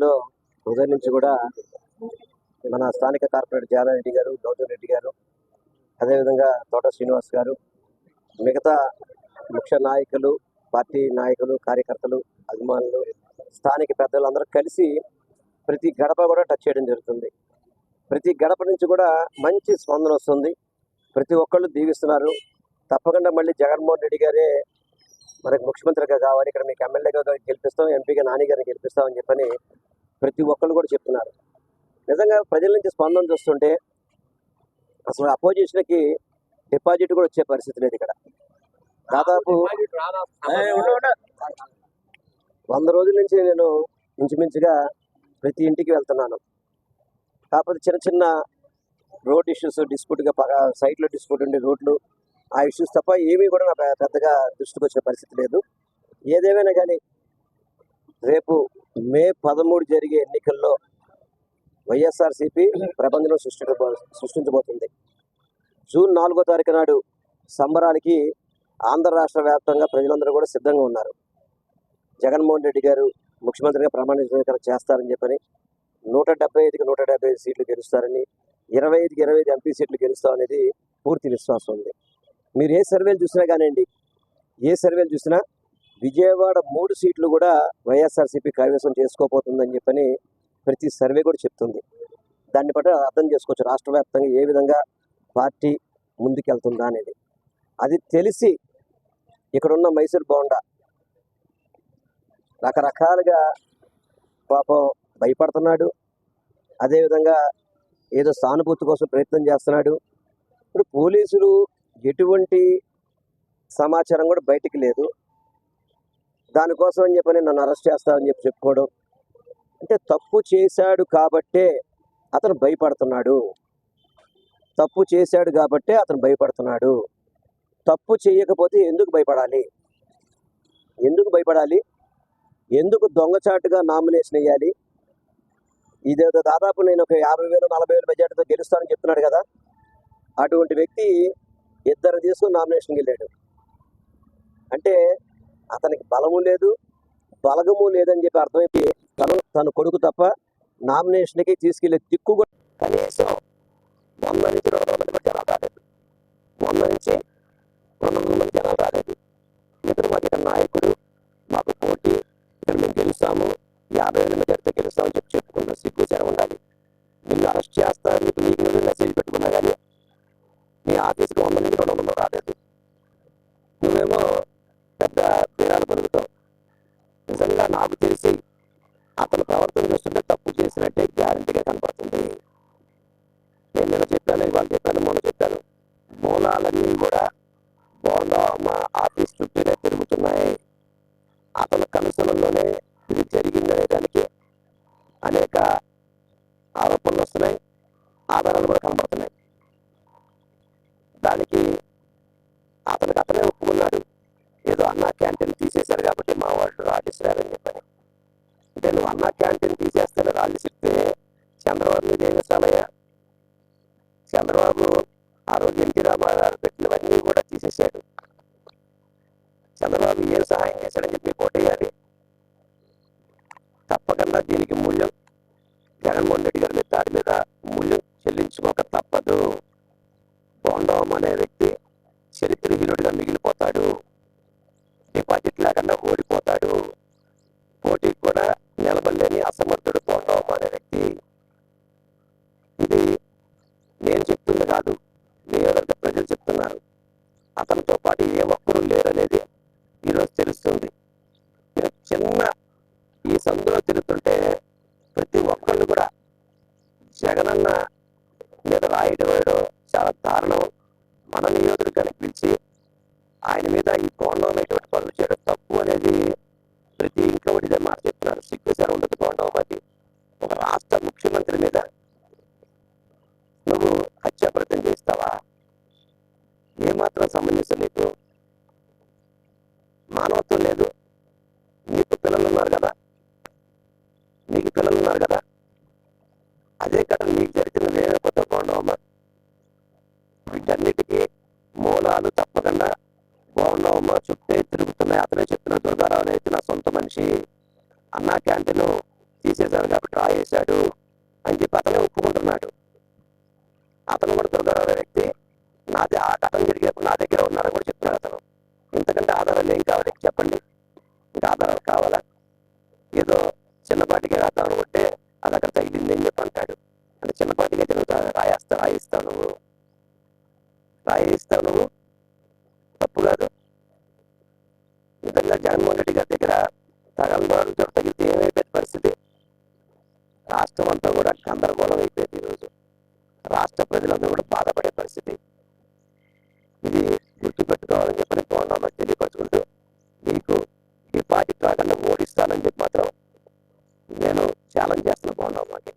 ఆధ్వర్యంలో ఉదయం నుంచి కూడా మన స్థానిక కార్పొరేటర్ జానారెడ్డి గారు గౌతమ్ రెడ్డి గారు అదేవిధంగా తోట శ్రీనివాస్ గారు మిగతా ముఖ్య నాయకులు పార్టీ నాయకులు కార్యకర్తలు అభిమానులు స్థానిక పెద్దలు అందరూ కలిసి ప్రతి గడప కూడా టచ్ చేయడం జరుగుతుంది. ప్రతి గడప నుంచి కూడా మంచి స్పందన వస్తుంది. ప్రతి ఒక్కళ్ళు దీవిస్తున్నారు. తప్పకుండా మళ్ళీ జగన్మోహన్ రెడ్డి గారే మనకు ముఖ్యమంత్రిగా కావాలి. ఇక్కడ మీకు ఎమ్మెల్యేగా గెలిపిస్తాం ఎంపీగా నాని గారిని గెలిపిస్తామని చెప్పని ప్రతి ఒక్కళ్ళు కూడా చెప్తున్నారు. నిజంగా ప్రజల నుంచి స్పందన చూస్తుంటే అసలు అపోజిషన్కి డిపాజిట్ కూడా వచ్చే పరిస్థితి లేదు ఇక్కడ. దాదాపు వంద రోజుల నుంచి నేను ఇంచుమించుగా ప్రతి ఇంటికి వెళ్తున్నాను. కాకపోతే చిన్న చిన్న రోడ్ ఇష్యూస్ డిస్ప్యూట్గా సైట్లో డిస్ప్యూట్ ఉండే రోడ్లు ఆ ఇష్యూస్ తప్ప ఏమీ కూడా నా పెద్దగా దృష్టికి వచ్చిన పరిస్థితి లేదు. ఏదేమైనా కానీ రేపు మే పదమూడు జరిగే ఎన్నికల్లో వైఎస్ఆర్సీపీ ప్రబంధనం సృష్టించబో సృష్టించబోతుంది. జూన్ నాలుగో తారీఖు నాడు సంబరానికి ఆంధ్ర రాష్ట్ర వ్యాప్తంగా ప్రజలందరూ కూడా సిద్ధంగా ఉన్నారు. జగన్మోహన్ రెడ్డి గారు ముఖ్యమంత్రిగా ప్రమాణ స్వీకారం చేస్తారని చెప్పని నూట డెబ్బై ఐదుకి నూట డెబ్బై ఐదు సీట్లు గెలుస్తారని ఇరవై ఐదుకి ఇరవై ఐదు ఎంపీ సీట్లు గెలుస్తామనేది పూర్తి విశ్వాసం ఉంది. మీరు ఏ సర్వేలు చూసినా కానివ్వండి ఏ సర్వేలు చూసినా విజయవాడ మూడు సీట్లు కూడా వైఎస్ఆర్సీపీ కైవసం చేసుకోబోతుందని చెప్పని ప్రతి సర్వే కూడా చెప్తుంది. దాన్ని బట్టి అర్థం చేసుకోవచ్చు. రాష్ట్ర వ్యాప్తంగా ఏ విధంగా పార్టీ ముందుకెళ్తుందా అనేది. అది తెలిసి ఇక్కడున్న మైసూర్ బోండా రకరకాలుగా పాపం భయపడుతున్నాడు. అదేవిధంగా ఏదో సానుభూతి కోసం ప్రయత్నం చేస్తున్నాడు. ఇప్పుడు పోలీసులు ఎటువంటి సమాచారం కూడా బయటికి లేదు. దానికోసం అని చెప్పని నన్ను అరెస్ట్ చేస్తానని చెప్పి చెప్పుకోవడం. అంటే తప్పు చేశాడు కాబట్టే అతను భయపడుతున్నాడు. తప్పు చేశాడు కాబట్టే అతను భయపడుతున్నాడు. తప్పు చేయకపోతే ఎందుకు భయపడాలి? ఎందుకు భయపడాలి? ఎందుకు దొంగచాటుగా నామినేషన్ వేయాలి? ఇదేదో దాదాపు నేను ఒక యాభై వేలు నలభై వేల బడ్జెట్తో గెలుస్తానని చెప్తున్నాడు కదా. అటువంటి వ్యక్తి ఇద్దరు తీసుకుని నామినేషన్కి వెళ్ళాడు. అంటే అతనికి బలము లేదు బలగము లేదని చెప్పి అర్థమైపోయి తను తన కొడుకు తప్ప నామినేషన్కి తీసుకెళ్ళే దిక్కు కూడా కనీసం వంద నుంచి రెండు వందల మంది జనాలు రాలేదు. వంద నుంచి రెండు వందల మంది జనాలు రాలేదు. ఇతను మాకు ఇక్కడ నాయకుడు మాకు పోటీ ఇక్కడ మేము గెలుస్తాము యాభై వేల మెజార్టీతో గెలుస్తామని చెప్పి చెప్పుకుంటాం సిగ్గు చేర ఉండాలి. నిన్ను అరెస్ట్ చేస్తారు నీకు నీకు మెసేజ్ పెట్టుకున్నా కానీ మీ ఆఫీస్కి వంద రోజు రామారావు పెట్టినవన్నీ కూడా తీసేశాడు. చంద్రబాబు ఏం సహాయం చేశాడని చెప్పి కోటేయాలి తప్పకుండా దీనికి మూల్యం. జగన్మోహన్ రెడ్డి గారి మీద దాడి మీద మూల్యం చెల్లించుకోక తప్పదు. బోండవం అనే వ్యక్తి చరిత్రహీనుడిగా మిగిలిపోతాడు. డిపాజిట్ లేకుండా ఓడిపోతాడు. పోటీకి కూడా నిలబడలేని అసమర్థుడు మీద అన్నా క్యాంటీన్ తీసేశారు కాబట్టి రాయేశాడు అని చెప్పి అతనే ఒప్పుకుంటున్నాడు. అతను కూడా దుర్గారావు వ్యక్తి. నాది ఆ ఘటన జరిగేప్పుడు నా దగ్గర ఉన్నాడని కూడా చెప్తున్నాడు అతను. ఇంతకంటే ఆధారాలు ఏం కావాలి? చెప్పండి. ఇంకా ఆధారాలు కావాలా? ఏదో చిన్నపాటికి రాద్దాం అనుకుంటే అది అక్కడ తగిలింది అని చెప్పి అంటాడు. అంటే చిన్నపాటిగా తిరుగుతా రాయేస్తా రాయిస్తావు నువ్వు. రాయిస్తావు నువ్వు. ప్రజలందరూ కూడా బాధపడే పరిస్థితి. ఇది గుర్తుపెట్టుకోవాలని చెప్పని నేను గవర్నమెంట్ తెలియపరచుకుంటూ మీకు ఈ పార్టీ కాకుండా ఓడిస్తానని చెప్పి మాత్రం నేను ఛాలెంజ్ చేస్తున్న బాగున్నాం మాకు